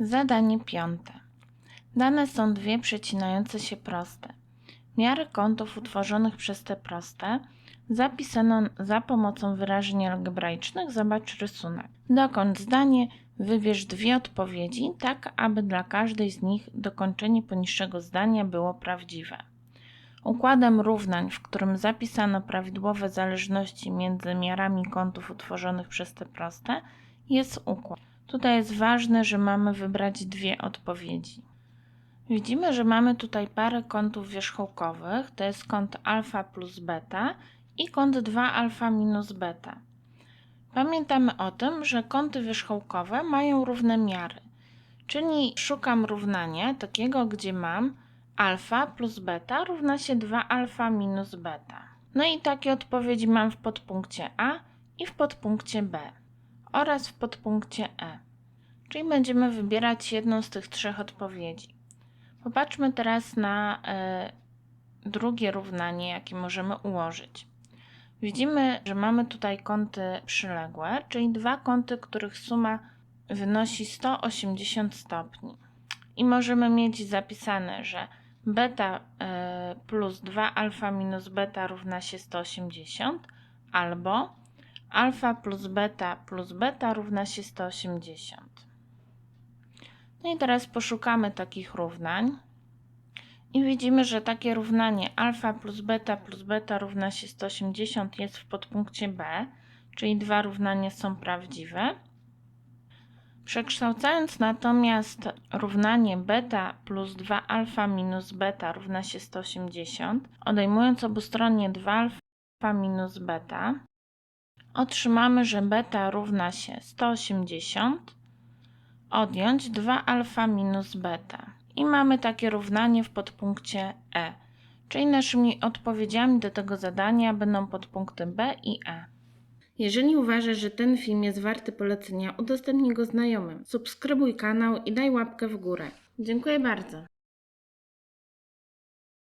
Zadanie piąte. Dane są dwie przecinające się proste. Miary kątów utworzonych przez te proste zapisano za pomocą wyrażeń algebraicznych. Zobacz rysunek. Dokończ zdanie, wybierz dwie odpowiedzi, tak aby dla każdej z nich dokończenie poniższego zdania było prawdziwe. Układem równań, w którym zapisano prawidłowe zależności między miarami kątów utworzonych przez te proste, jest układ. Tutaj jest ważne, że mamy wybrać dwie odpowiedzi. Widzimy, że mamy tutaj parę kątów wierzchołkowych, to jest kąt alfa plus beta i kąt 2 alfa minus beta. Pamiętamy o tym, że kąty wierzchołkowe mają równe miary, czyli szukam równania takiego, gdzie mam alfa plus beta równa się 2 alfa minus beta. No i takie odpowiedzi mam w podpunkcie A i w podpunkcie B oraz w podpunkcie E. Czyli będziemy wybierać jedną z tych trzech odpowiedzi. Popatrzmy teraz na e, drugie równanie, jakie możemy ułożyć. Widzimy, że mamy tutaj kąty przyległe, czyli dwa kąty, których suma wynosi 180 stopni. I możemy mieć zapisane, że beta e, plus 2 alfa minus beta równa się 180, albo alfa plus beta plus beta równa się 180. No i teraz poszukamy takich równań. I widzimy, że takie równanie alfa plus beta plus beta równa się 180 jest w podpunkcie B, czyli dwa równania są prawdziwe. Przekształcając natomiast równanie beta plus 2 alfa minus beta równa się 180, odejmując obustronnie 2 alfa minus beta, otrzymamy, że beta równa się 180, odjąć 2 alfa minus beta. I mamy takie równanie w podpunkcie E. Czyli naszymi odpowiedziami do tego zadania będą podpunkty B i E. Jeżeli uważasz, że ten film jest warty polecenia, udostępnij go znajomym. Subskrybuj kanał i daj łapkę w górę. Dziękuję bardzo.